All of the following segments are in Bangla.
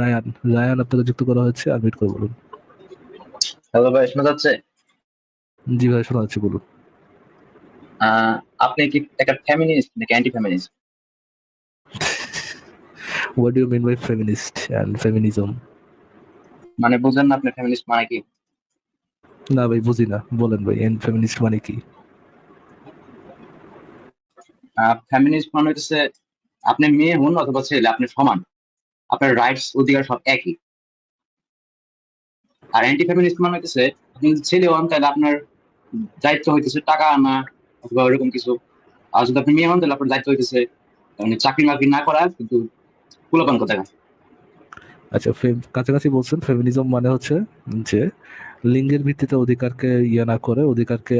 রায়ান রায়ান আপনাকে যুক্ত করা হয়েছে আনমিউট করে বলুন। হ্যালো ভাই শোনা যাচ্ছে? জি ভাই শোনা যাচ্ছে বলুন। আপনি কি একটা ফেমিনিস্ট নাকি anti feminist what do mean by feminist and feminism মানে বুঝেন না আপনি ফেমিনিস্ট মানে কি? না ভাই বুঝি না। বলেন ভাই এন্ড ফেমিনিস্ট মানে কি? ফেমিনিস্ট মানে হচ্ছে আপনি মেয়ে হন অথবা ছেলে আপনি সমান। আপনার রাইটস অধিকার সব একই। আর অ্যান্টি ফেমিনিস্ট মানে হচ্ছে আপনি যদি ছেলে হন তাহলে আপনার দায়িত্ব হইতেছে টাকা আনা অথবা ওরকম কিছু। আর যদি আপনি মেয়ে হন তাহলে আপনার দায়িত্ব হইতেছে মানে চাকরি বাকরি না করা কিন্তু কুলাপান কথা আচ্ছা কাছাকাছি বলছেন ফেমিনিজম মানে হচ্ছে যে লিঙ্গের ভিত্তিতে অধিকারকে ইয়ে না করে অধিকারকে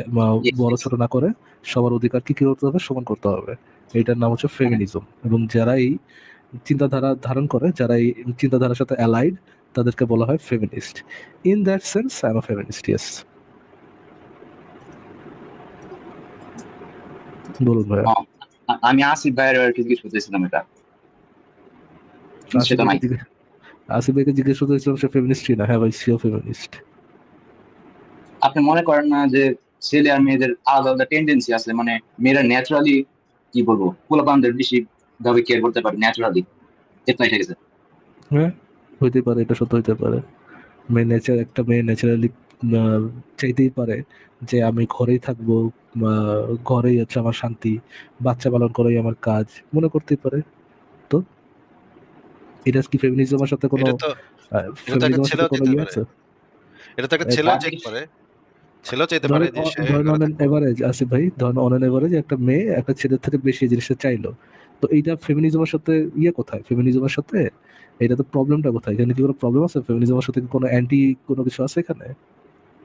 বড় ছোট না করে সবার অধিকারকে কি করতে হবে? সমান করতে হবে। এটার নাম হচ্ছে ফেমিনিজম এবং যারা এই চিন্তাধারা ধারণ করে যারা এই চিন্তাধারার সাথে অ্যালাইড তাদেরকে বলা হয় feminist in that sense I am a feminist yes বলুন ভাই আমি আসিফ ভাইয়ের জিজ্ঞেস করতেছিলাম এটা। সেটা নাই। আসিফ ভাইকে জিজ্ঞেস করতে হয়েছিলাম সে ফেমিনিস্টই না হ্যাঁ ভাই সিও ফেমিনিস্ট আপনি মনে করেন না যে ছেলে আর মেয়েদের আলাদা আলাদা টেন্ডেন্সি আছে? মানে মেয়েরা ন্যাচারালি কি বলব পোলাপানদের বেশি ভাবে কেয়ার করতে পারে ন্যাচারালি এটা ঠিক আছে হ্যাঁ হইতে পারে এটা সত্য হইতে পারে। মেয়ে নেচার একটা মেয়ে ন্যাচারালি চাইতেই পারে যে আমি ঘরেই থাকব ঘরেই হচ্ছে আমার শান্তি বাচ্চা পালন করাই আমার কাজ মনে করতেই পারে। তো এটা কি ফেমিনিজমের সাথে কোনো এটা তো ফেমিনিজমের সাথে ছেলেও কোনো দিতে ইয়ে পারে। আছে? এটা তো একটা এটা ছেলেও চেক করে ছেলেও চাইতে পারে যে সে ধরেন অন এভারেজ আসিফ ভাই ধরেন অন এভারেজ একটা মেয়ে একটা ছেলের থেকে বেশি জিনিসটা চাইলো তো এইটা ফেমিনিজমের সাথে ইয়ে কোথায়? ফেমিনিজমের সাথে এটা তো প্রবলেমটা কোথায়? এখানে কি কোনো প্রবলেম আছে? ফেমিনিজমের সাথে কোনো অ্যান্টি কোনো কিছু আছে এখানে?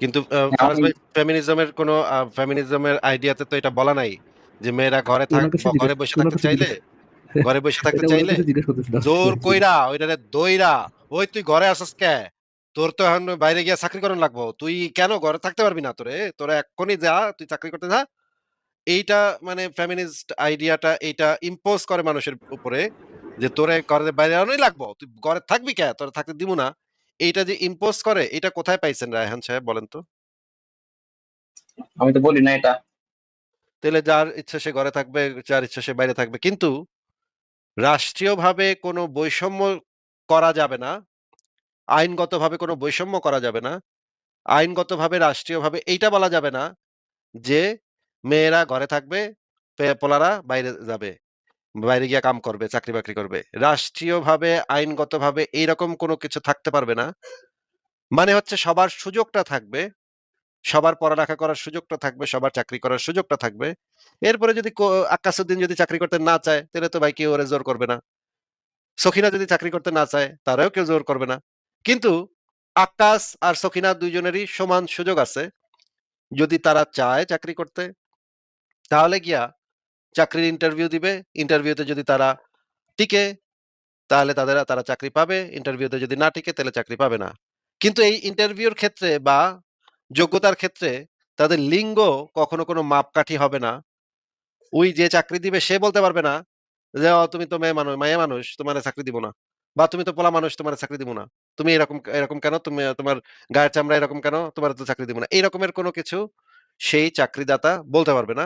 কিন্তু হ্যাঁ, ফারাজ ভাই ফেমিনিজমের কোনো ফেমিনিজমের আইডিয়াতে তো এটা বলা নাই যে মেয়েরা ঘরে থাক ওনার ঘরে বসে থাকতে চাইলে? ঘরে বসে থাকতে চাইলে। জোর কইরা ওইটারে দইরা ওই তুই ঘরে আসস কে? তোর তো এখন বাইরে গিয়ে চাকরি করার লাগবো। তুই কেন ঘরে থাকতে পারবি না তোরে? তোরা এক্ষুনি যা তুই চাকরি করতে যা এইটা মানে ফেমিনিস্ট আইডিয়াটা এইটা ইম্পোজ করে মানুষের উপরে যে তোরে ঘরে বাইরে আনোই লাগবো। তুই ঘরে থাকবি কে? তোরা থাকতে দিব না। এইটা যে ইম্পোজ করে এটা কোথায় পাইছেন রায়হান সাহেব বলেন তো? আমি তো বলি না এটা। তাহলে যার ইচ্ছা সে ঘরে থাকবে যার ইচ্ছা সে বাইরে থাকবে। কিন্তু রাষ্ট্রীয়ভাবে কোনো বৈষম্য করা যাবে না আইনগতভাবে কোনো বৈষম্য করা যাবে না আইনগতভাবে রাষ্ট্রীয়ভাবে এইটা বলা যাবে না যে মেয়েরা ঘরে থাকবে পোলারা বাইরে যাবে, বাইরে গিয়ে কাম করবে, চাকরি বাকরি করবে। রাষ্ট্রীয়ভাবে, আইনগতভাবে এইরকম কোনো কিছু থাকতে পারবে না। মানে হচ্ছে সবার সুযোগটা থাকবে, সবার পড়ালেখা করার সুযোগটা থাকবে, সবার চাকরি করার সুযোগটা থাকবে। এরপরে যদি আকাশুদ্দিন যদি চাকরি করতে না চায়, তাহলে তো ভাই কেউ ওরে জোর করবে না। সখিনা যদি চাকরি করতে না চায়, তারাও কেউ জোর করবে না। কিন্তু আকাশ আর সখিনা দুইজনেরই সমান সুযোগ আছে। যদি তারা চায় চাকরি করতে তাহলে গিয়া চাকরির ইন্টারভিউ দিবে। ইন্টারভিউতে যদি তারা টিকে, তাহলে তাদের, তারা চাকরি পাবে। ইন্টারভিউতে যদি না টিকে, তাহলে চাকরি পাবে না। কিন্তু এই ইন্টারভিউর ক্ষেত্রে বা যোগ্যতার ক্ষেত্রে তাদের লিঙ্গ কখনো কোনো মাপকাঠি হবে না। ওই যে চাকরি দিবে, সে বলতে পারবে না যে তুমি তো মেয়ে মানুষ মেয়ে মানুষ, তোমার চাকরি দিব না। বা তুমি তো পোলা মানুষ, তোমার চাকরি দিব না। তুমি এরকম এরকম কেন? তুমি, তোমার গায়ের চামড়া এরকম কেন? তোমার তো চাকরি দিব না। এইরকমের কোনো কিছু সেই চাকরিদাতা বলতে পারবে না।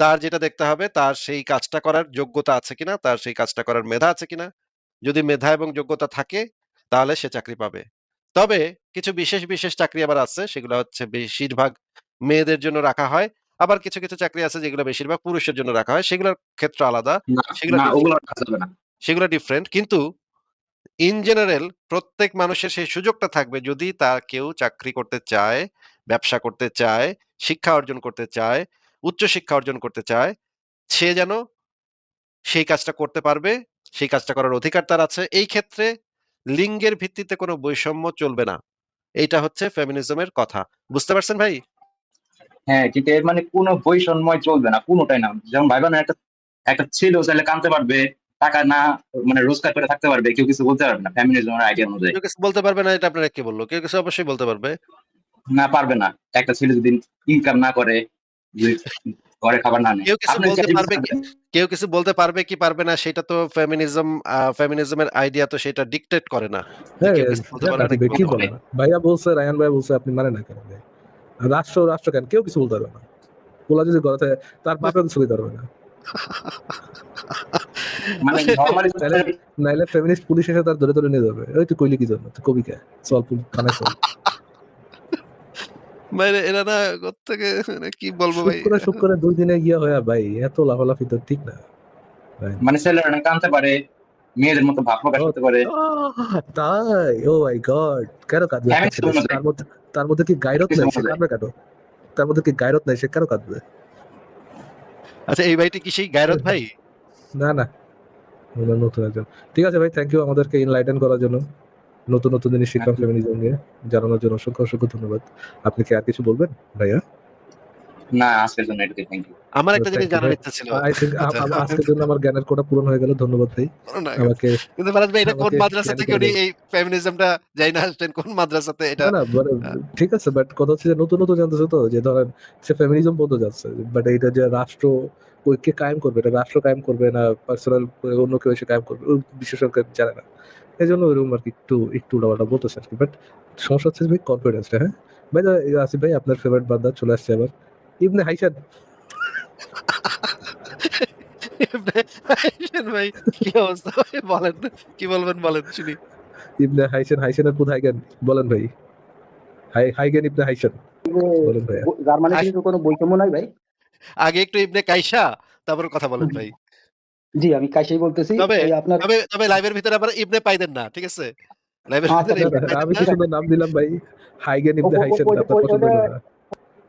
তার যেটা দেখতে হবে তার সেই কাজটা করার যোগ্যতা আছে কিনা তার সেই কাজটা করার মেধা আছে কিনা। যদি মেধা এবং যোগ্যতা থাকে তাহলে সে চাকরি পাবে। তবে কিছু বিশেষ বিশেষ চাকরি আবার আছে সেগুলো হচ্ছে বেশিরভাগ মেয়েদের জন্য রাখা হয়। আবার কিছু কিছু চাকরি আছে যেগুলো বেশিরভাগ পুরুষের জন্য রাখা হয়। সেগুলোর ক্ষেত্র আলাদা। সেগুলো ডিফারেন্ট কিন্তু ইন জেনারেল প্রত্যেক মানুষের সেই সুযোগটা থাকবে যদি তার কেউ চাকরি করতে চায় ব্যবসা করতে চায় শিক্ষা অর্জন করতে চায় উচ্চ শিক্ষা অর্জন করতে চায় সে যেন সেই কাজটা করতে পারবে সেই কাজটা করার অধিকার তার আছে। এই ক্ষেত্রে লিঙ্গের ভিত্তিতে কোনো বৈষম্য চলবে না। এইটা হচ্ছে ফেমিনিজমের কথা। বুঝতে পারছেন ভাই? হ্যাঁ কিন্তু এর মানে কোনো বৈষম্যই চলবে না কোনোটাই না। যেমন ভাই না একটা একটা ছেলেও চাইলে কানতে পারবে টাকা না মানে রোজগার করে থাকতে পারবে কেউ কিছু বলতে পারবে না ফ্যামিলিজমের আইডিয়া অনুযায়ী। কেউ কিছু বলতে পারবে না এটা আপনারা কে বলল? কেউ কিছু অবশ্যই বলতে পারবে। না পারবে না। একটা ছেলে যদি ইনকাম না করে ঘরে খাবার না কেউ কিছু বলতে পারবে কি? কেউ কিছু বলতে পারবে কি পারবে না সেটা তো ফেমিনিজম ফেমিনিজমের আইডিয়া তো সেটা ডিকটেট করে না। হ্যাঁ, কেউ কিছু বলতে পারবে না জানি কি ভাই, বলতে বলে? ভাইয়া বলছে, রায়হান ভাইয়া বলছে, আপনি মানেন না কেন ভাই? রাষ্ট্র, রাষ্ট্র কেন? কেউ কিছু বলতে পারবে না। পোলা যদি ঘরে থাকে, তার বাপেও কিছু কইতে পারবে না। মানে নরমালি নাইলে ফেমিনিস্ট পুলিশ এসে তার ধরে, ধরে নিয়ে যাবে। "ওই তুই কইলি কি জন্য? কবি কে? চল পুল থানায় চল।" মানে এরা না মানে কি বলব ভাই? করে, শুট করে ২ দিনে গিয়া হইয়া ভাই এত লাফালাফি তো ঠিক না। মানে ছেলেরা কাঁদতে পারে, মেয়েদের মতো ভাব প্রকাশ করতে পারে। তাই? Oh my God! কেন কাঁদবে। তার মধ্যে তার মধ্যে কি গায়রত নাই? সে কাঁদবে কেন? তার মধ্যে কি গায়রত নাই? সে কেন কাঁদবে? আচ্ছা এই ভাইটি কি সেই গায়রত ভাই? না, না। নতুন একজন। ঠিক আছে ভাই, থ্যাংক ইউ আমাদেরকে এনলাইটেন করার জন্য। নতুন, নতুন জিনিস শিখলাম ফেমিনিজম নিয়ে। জানানোর জন্য অসংখ্য, অসংখ্য ধন্যবাদ। আপনি কি আর কিছু বলবেন ভাইয়া? না, আজকের জন্য এটুকুই। Thank you. আমার একটা জিনিস জানার ইচ্ছা ছিল। I think uh. আজকের জন্য আমার জ্ঞানের কোটা পূরণ হয়ে গেল। ধন্যবাদ ভাই। আমাকে কিন্তু ফারাজ ভাই এটা কোন মাদ্রাসা থেকে উনি এই ফেমিনিজমটা কোন মাদ্রাসাতে এটা না, না মানে ঠিক আছে বাট কথা হচ্ছে যে নতুন, নতুন জানতেছে তো যে ধরেন সে ফেমিনিজম পর্যন্ত যাচ্ছে। বাট এইটা যে রাষ্ট্র কে কায়েম করবে? এটা রাষ্ট্র কায়েম করবে না পার্সোনাল অন্য কেউ এসে কায়েম করবে? ও বিশেষজ্ঞ জানে না। এজন্য ওইরকম আরকি একটু, একটু উল্টাপাল্টা বলতেছে আরকি। বাট সমস্যা হচ্ছে ভাই কনফিডেন্সটা, হ্যাঁ? ভাই দা আসিফ ভাই আপনার ফেভারিট বান্দা চলে আসছে আবার। ইবনে হাইশান ভাই কি অবস্থা ভাই বলেন কি বলবেন বলেন শুনি। ইবনে হাইশান, হাইশানের পুত হাইগেন বলেন ভাই। হাই হাইগেন ইবনে হাইশান। বলেন আই কিন্তু কোনো বৈষম্য নাই ভাই। আগে একটু ইবনে কাইসা তারপর কথা বলেন ভাই। জি, আমি কাইসাই বলতেছি। তবে আপনার তবে তবে লাইভের ভিতরে আবার ইবনে পাইদেন না। ঠিক আছে? লাইভের আচ্ছা, ভিতরে না, পাইদেন আমি। তো শুধু নাম দিলাম ভাই। হাইগেন ইবনে ও আপনার পছন্দ না।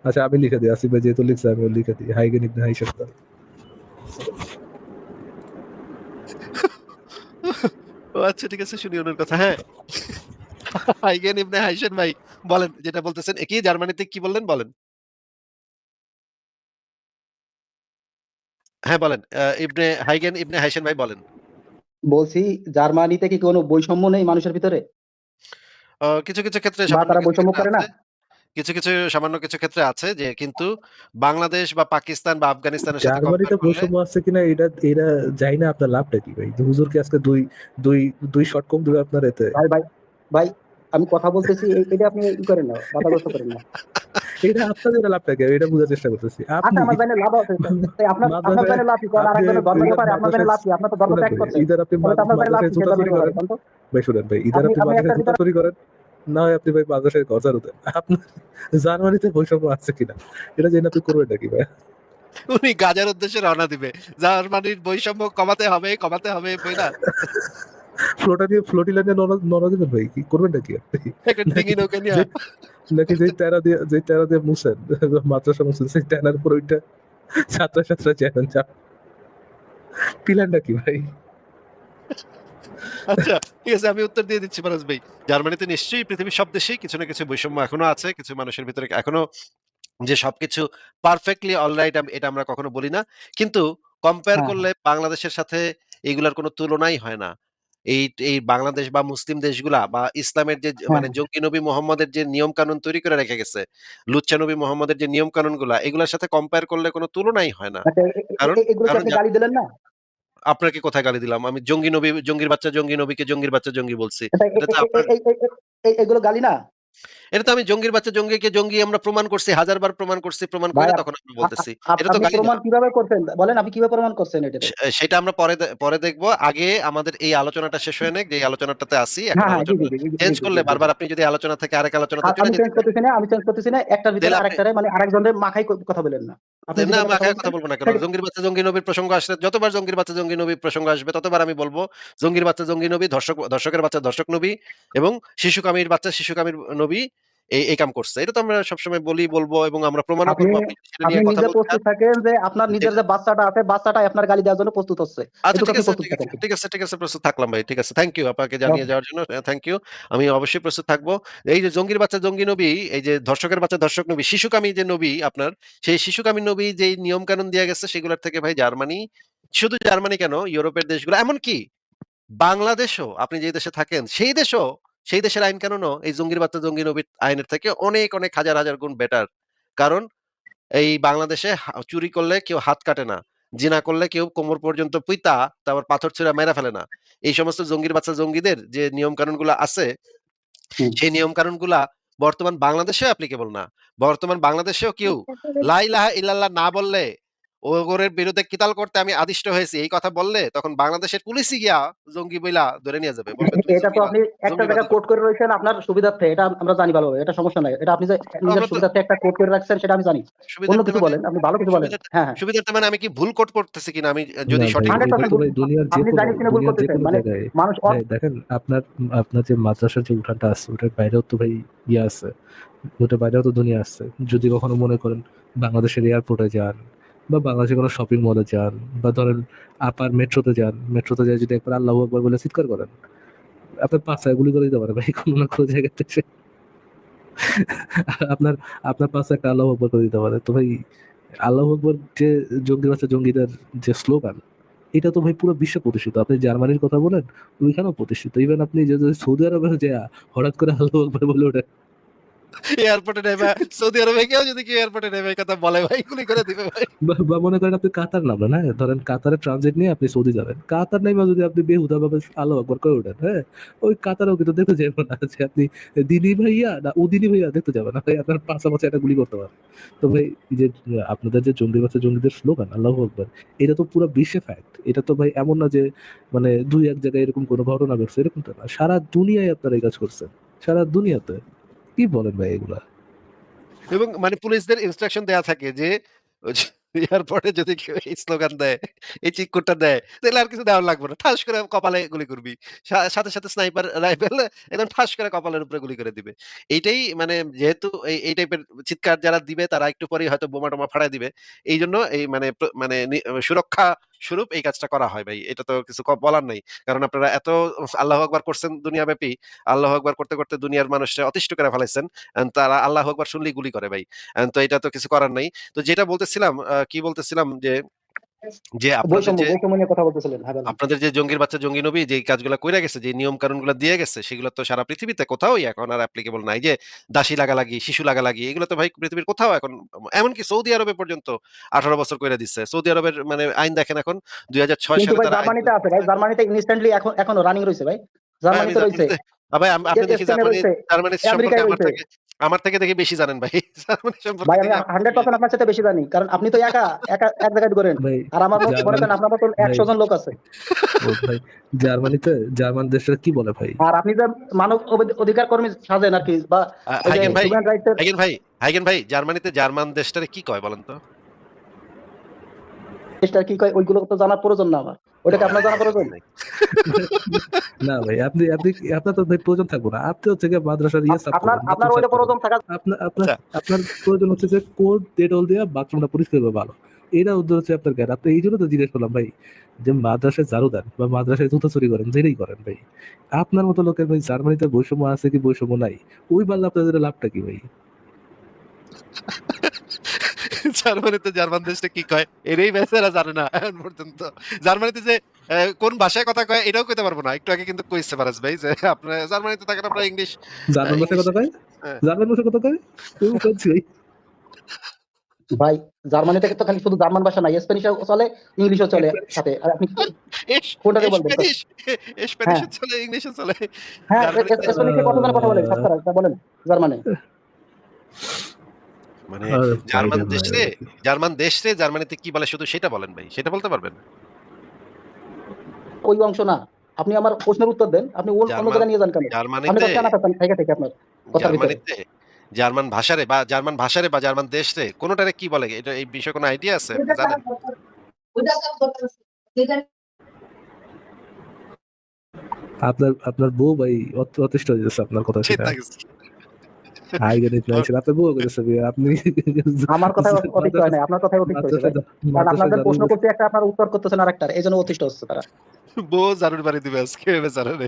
আচ্ছা আমি লিখে দিই। আসিফ ভাই যেহেতু লিখছে আমি লিখে দিই। হাইগেন ইবনে হাইশান ও আচ্ছা ঠিক আছে শুনি ওনার কথা। হ্যাঁ। হাইগেন ইবনে হাইশান ভাই বলেন যেটা বলতেছেন কি জার্মানিতে কি বললেন বলেন? হ্যাঁ বলেন। ইবনে হাইগেন ইবনে হাইশান ভাই বলেন। বলছি জার্মানিতে কি কোনো বৈষম্য নেই মানুষের ভিতরে? কিছু, কিছু ক্ষেত্রে তারা বৈষম্য করে না? কিছু, কিছু সামান্য কিছু ক্ষেত্রে আছে যে কিন্তু বাংলাদেশ বা পাকিস্তান বা আফগানিস্তানের সাথে জার্মানিতে বৈষম্য আছে কিনা এটা এটা জানি না আপনার লাভটা কি ভাই? হুজুর কি আজকে ২ ২ ২ শট কম দিবে আপনার এতে? ভাই, ভাই, ভাই আমি কথা বলতেছি এটা আপনি ই করেন না, বাধাগ্রস্ত করেন না। এটা আপনাদের লাভটা কি? এটা বোঝার চেষ্টা করতেছি। আচ্ছা আপনি আমার জানে লাভ আছে। তাই আপনার আপনার জানে লাভ কি? আরেকজনের ধর্মের ব্যাপারে আপনার জানে লাভ কি? আপনার তো ধর্ম ত্যাগ করছেন। ইদার আপনি মাদ্রাসায়? জুতা চুরি করেন। ভাই শুনেন ভাই, ইদার আপনি মাদ্রাসায় জুতা চুরি করেন। না হয় আপনি ভাই মাদ্রাসায় ঝাড়ু দেন। আপনার জার্মানিতে বৈষম্য আছে কিনা? এটা জেনে আপনি করবেন নাকি ভাই? উনি গাজার উদ্দেশ্যে রওনা দিবে। জার্মানির বৈষম্য কমাতে হবে, কমাতে হবে বইলা ফ্লোটা নিয়ে ফ্লোটিলা নিয়ে নড়া দিবেন ভাই? কি করবেন নাকি আপনি? যে ট্যারা দিয়ে যেই ট্যারা দিয়ে মুছেন মাদ্রাসা মুছেন সেই ট্যানার উপর ওইটা ছাত্র ছাত্র চ্যালেঞ্জ চাপ কি ভাই? আচ্ছা ঠিক আছে আমি উত্তর দিয়ে দিচ্ছি ফারাজ ভাই। জার্মানিতে নিশ্চয়ই পৃথিবীর সব দেশেই কিছু না কিছু বৈষম্য এখনও আছে। কিছু মানুষের ভিতরে এখনও যে সবকিছু পারফেক্টলি অলরাইট এটা আমরা কখনো বলি না। কিন্তু কম্পেয়ার করলে বাংলাদেশের সাথে এগুলার কোনো তুলনাই হয় না। এই এই বাংলাদেশ বা মুসলিম দেশগুলা বা ইসলামের যে হ্যাঁ। মানে জঙ্গি নবী মোহাম্মদের যে নিয়ম কানুন তৈরি করে রেখে গেছে, লুচ্চা নবী মোহাম্মদের যে নিয়ম কানুনগুলা এগুলোর সাথে কম্পেয়ার করলে কোনো তুলনাই হয় না। আচ্ছা কারণ গালি দিলেন না? আপনাকে কোথায় গালি দিলাম? আমি জঙ্গি নবী জঙ্গির বাচ্চা জঙ্গি নবীকে জঙ্গির বাচ্চা জঙ্গি বলছি। এগুলো গালি না? এটা তো আমি জঙ্গির বাচ্চা জঙ্গিকে জঙ্গি আমরা প্রমাণ করছি, হাজারবার প্রমাণ করছি। প্রমাণ আপ তখন আমরা বলতেছি। এটা তো গালি প্রমাণ কীভাবে করছেন? বলেন আপনি কীভাবে প্রমাণ করছেন এটারে? সে সেটা আমরা পরে পরে দেখব। আগে আমাদের এই আলোচনাটা শেষ হয়ে নেক। যে আলোচনাটাতে এখন হ্যাঁ, হ্যাঁ, আলোচনা চেঞ্জ করলে বারবার আপনি যদি আলোচনা থেকে আরেক আলোচনাতে আ চলে আমি চেঞ্জ করতেছি না, আমি চেঞ্জ করতেছি না। একটার ভিতরে আরেকটারে মানে আরেকজনের মাখায় ক কথা বলেন না। না আমি কথা বলব না কেন? জঙ্গির বাচ্চা জঙ্গি নবীর প্রসঙ্গ আসলে যতবার জঙ্গির বাচ্চা জঙ্গি নবীর প্রসঙ্গ আসবে ততবার আমি বলব জঙ্গির বাচ্চা জঙ্গি নবী, ধর্ষক ধর্ষকের বাচ্চা ধর্ষক নবী এবং শিশুকামীর বাচ্চা শিশুকামীর নবী এই, কাম করছে। এটা তো আমরা সবসময় বলি, বলব এবং আমরা প্রমাণও আপনি করব। প্রস্তুত থাকেন যে আপনার নিজের যে বাচ্চাটা আছে, বাচ্চাটাই আপনার গালি দেওয়ার জন্য প্রস্তুত হচ্ছে। আচ্ছা ঠিক আছে, ঠিক আছে, ঠিক আছে, প্রস্তুত থাকলাম ভাই। ঠিক আছে। থ্যাংক ইউ আপনাকে জানিয়ে যাওয়ার জন্য থ্যাংক ইউ। আমি অবশ্যই প্রস্তুত থাকব। এই যে জঙ্গির বাচ্চা জঙ্গি নবী, এই যে ধর্ষকের বাচ্চা ধর্ষক নবী, শিশুকামী যে নবী আপনার, সেই শিশুকামী নবী যেই নিয়ম কানুন দিয়া গেছে সেগুলোর থেকে ভাই জার্মানি, শুধু জার্মানি কেন ইউরোপের দেশগুলো এমনকি বাংলাদেশও আপনি যে দেশে থাকেন সেই দেশও সেই দেশের আইন কানুনও এই জঙ্গির বাচ্চা জঙ্গি নবীর আইনের থেকে অনেক, অনেক হাজার, হাজার গুণ বেটার। কারণ এই বাংলাদেশে চুরি করলে কেউ হাত কাটে না। জিনা করলে কেউ কোমর পর্যন্ত পুইতা তারপর পাথর ছুঁড়া মাইরা ফেলে না। এই সমস্ত জঙ্গির বাচ্চা জঙ্গিদের যে নিয়ম কানুনগুলা আছে, সেই নিয়ম কানুনগুলা বর্তমান বাংলাদেশেও অ্যাপ্লিকেবল না। বর্তমান বাংলাদেশেও কেউ লা ইলাহা ইল্লাল্লাহ না বললে ওগরের বিরুদ্ধে কিতাল করতে আমি আদিষ্ট হয়েছি। এই কথা বললে তখন বাংলাদেশের পুলিশই গিয়া জঙ্গি বইলা ধরে নিয়ে যাবে। এটা তো আপনি একটা জায়গায় কোট করে রয়েছেন আপনার সুবিধার্থে এটা আমরা জানি ভালোভাবে এটা সমস্যা নাই। এটা আপনি যে নিজের সুবিধার্থে একটা কোট করে রাখছেন সেটা আমি জানি। অন্য কিছু মানে বলেন আপনি ভালো কিছু বলেন। হ্যাঁ হ্যাঁ। সুবিধার্থে মানে আমি কি ভুল কোট করতেছি কিনা? আমি যদি সঠিক দুনিয়ার যে আপনি কোনো কিনা ভুল করতেছেন মানে মানুষ দেখেন আপনার আপনার যে মাদ্রাসার যে উঠানটা আছে ওটার বাইরেও তো ভাই ইয়ে আছে। ওটার বাইরেও তো দুনিয়া আছে। যদি কখনো মনে করেন বাংলাদেশের এয়ারপোর্টে যান বা বাংলাদেশের কোনো শপিং মলে যান বা ধরেন আপার মেট্রোতে যান মেট্রোতে যায় যদি একবার আল্লাহ আকবর বলে চিৎকার করেন, আপনার পাঁচায় গুলি করে দিতে পারে ভাই, কোনো না কোনো জায়গাতে এসে। আপনার আপনার পাশে একটা আল্লাহ আকবর করে দিতে পারে তো ভাই, আল্লাহ আকবর যে জঙ্গি বাচ্চা জঙ্গিদের যে স্লোগান এটা তো ভাই পুরো বিশ্বে প্রতিষ্ঠিত আপনি জার্মানির কথা বলেন, ওইখানেও প্রতিষ্ঠিত ইভেন আপনি যে যে সৌদি আরবে যে হঠাৎ করে আল্লাহ আকবর বলে ওঠে এয়ারপোর্টে নেমে সৌদি আরবে কেউ যদি কেউ এয়ারপোর্টে এই কথা বলে ভাই, গুলি করে দিবে ভাই। বা- মনে করেন আপনি কাতার নামলেন হ্যাঁ? ধরেন কাতারে ট্রানজিট নিয়ে আপনি সৌদি যাবেন। কাতার নাইমা যদি আপনি বেহুদা ভাবে আল্লাহ আকবর করে ওঠেন হ্যাঁ? ওই কাতারেও কিন্তু দেখতে যাবেন না যে আপনি দিনী ভাইয়া না উদিনী ভাইয়া দেখতে যাবেন না ভাই, আপনার পাশাপাশি একটা গুলি করতে পারে তো ভাই যে আপনাদের যে জঙ্গি বাচ্চা জঙ্গিদের স্লোগান আল্লাহ আকবর, এটা তো পুরো বিশ্বে ফ্যাক্ট এটা তো ভাই এমন না যে মানে দুই এক জায়গায় এরকম কোনো ঘটনা ঘটছে এরকম তো না। সারা দুনিয়ায় আপনারা এই কাজ করছেন। সারা দুনিয়াতে। কি বলেন ভাই এগুলা? এবং মানে পুলিশদের ইনস্ট্রাকশন দেয়া থাকে যে এয়ারপোর্টে যদি কেউ এই স্লোগান দেয়, এই চিৎকারটা দেয়, তাহলে আর কিছু দেওয়ার লাগবে না। ঠাস করে কপালে গুলি করবি। সাথে সাথে স্নাইপার রাইফেল একদম ঠাস করে কপালের উপরে গুলি করে দিবে। এইটাই মানে যেহেতু এই এই টাইপের চিৎকার যারা দিবে, তারা একটু পরেই হয়তো বোমা টোমা ফাড়ায় দিবে এই জন্য এই মানে মানে সুরক্ষা স্বরূপ এই কাজটা করা হয় ভাই। এটা তো কিছু বলার নাই। কারণ আপনারা এত আল্লাহ আকবার করছেন দুনিয়া ব্যাপী আল্লাহ আকবার করতে করতে দুনিয়ার মানুষরা অতিষ্ঠ করে ফেলাইছেন তারা আল্লাহ আকবার শুনলেই গুলি করে ভাই। তো এটা তো কিছু করার নাই। তো যেটা বলতেছিলাম কি বলতেছিলাম যে যে আপনাদের হ্যাঁ। আপনাদের যে জঙ্গির বাচ্চা জঙ্গি নবী যে কাজগুলো কইরা গেছে যে নিয়ম কানুনগুলো দিয়ে গেছে সেগুলো তো সারা পৃথিবীতে কোথাও এখন আর অ্যাপ্লিকেবল নাই। যে দাসী লাগালাগি শিশু লাগালাগি এগুলো তো ভাই পৃথিবীর কোথাও এখন এমনকি সৌদি আরবে পর্যন্ত আঠারো বছর করে দিচ্ছে সৌদি আরবের মানে আইন দেখেন এখন দুই হাজার ছয় সালে জার্মানিতে আছে ভাই জার্মানিতে ইনস্ট্যান্টলি এখন এখনও রানিং রয়েছে ভাই। ভাই, জার্মানিতে রয়েছে। ভাই আপনি দেখি জার্মানি রয়েছে, জার্মানি সম্পর্কে আমার। থেকে আমার থেকে দেখি বেশি জানেন ভাই। ভাই আমি হান্ড্রেড বেশি পার্সেন্ট আপনার সাথে বেশি জানি কারণ আপনি তো একা একা এক জায়গায় করেন ভাই আর আমার মতো মনে করেন আপনার মতন একশো জন লোক আছে। ও ভাই জার্মানিতে জার্মান দেশটা কি বলে ভাই? আর আপনি যে মানব অধিকার কর্মী সাজেন আর কি বা হাইগেন ভাই হাইগেন ভাই হাইগেন ভাই জার্মানিতে জার্মান দেশটারে কি কয় বলেন তো? চেষ্টা কি কয়? ওইগুলো তো জানার প্রয়োজন না আমার। ওটাকে আপনার জানা প্রয়োজন না ভাই আপনি আপনি আপনার তো ভাই প্রয়োজন থাকব না। আপনি হচ্ছে গিয়ে মাদ্রাসার ইয়ে আপনার আপনার ওইটা প্রয়োজন থাকা আপনার আপনার আচ্ছা। আপনার প্রয়োজন হচ্ছে যে কোন ডেটল দিয়ে বাথরুমটা পরিষ্কার করবে ভালো। এটা উদ্দেশ্য হচ্ছে আপনার জ্ঞান। আপনি এই জন্য তো জিজ্ঞেস করলাম ভাই যে মাদ্রাসায় ঝাড়ু দেন বা মাদ্রাসায় জুতো চুরি করেন যেটাই করেন ভাই। আপনার মতো লোকের ভাই জার্মানিতে বৈষম্য আছে কি বৈষম্য নাই? ওই বাল্লা আপনাদের লাভটা কি ভাই? জার্মানিতে জার্মান দেশটা কি কয়? এরই বেচারা জানে না এখন পর্যন্ত। জার্মানিতে যে আহ, কোন ভাষায় কথা কয় এটাও কইতে পারব না। একটু আগে কিন্তু কইছে পারাস ভাই যে আপনার জার্মানিতে থাকেন আপনার ইংলিশ। জার্মান ভাষায় কথা কয়? হ্যাঁ। জার্মান ভাষায় কথা কয়? তুমি করছি ভাই জার্মানি থেকে তো খালি শুধু জার্মান ভাষা নাই স্প্যানিশও চলে ইংলিশও চলে সাথে। আর আপনি এস- কোনটাকে বলবেন? স্প্যানিশ স্প্যানিশ চলে ইংলিশও চলে। হ্যাঁ স্প্যানিশে কতজন কথা তা বলেন জার্মানে। মানে জার্মান দেশে ভাই। জার্মান দেশে জার্মানিতে কি বলে শুধু সেটা বলেন ভাই সেটা বলতে পারবেন? ওই অংশ না। আপনি আমার প্রশ্নের উত্তর দেন। আপনি অন্য জায়গায় নিয়ে যান কেন? জার্মানিতে থেকে থেকে আপনার জার্মানিতে জার্মান ভাষারে বা জার্মান ভাষারে বা জার্মান দেশে কোনোটারে কি বলে? এটা এই বিষয়ে কোনো আইডিয়া আছে? জানেন? আপনার আপনার বউ ভাই অত- অতিষ্ঠ হয়ে যাচ্ছে আপনার কথা শুনে। বউ আপনি আমার কথা হয় না আপনার কথাই অতিষ্ঠ হয়েছে কারণ আপনাদের প্রশ্ন করতে একটা আপনার উত্তর করতেছেন আরেকটার এই জন্য অতিষ্ঠ হচ্ছে তারা। বউ জারুর বাড়ি দিবে আজকে বেচারা রে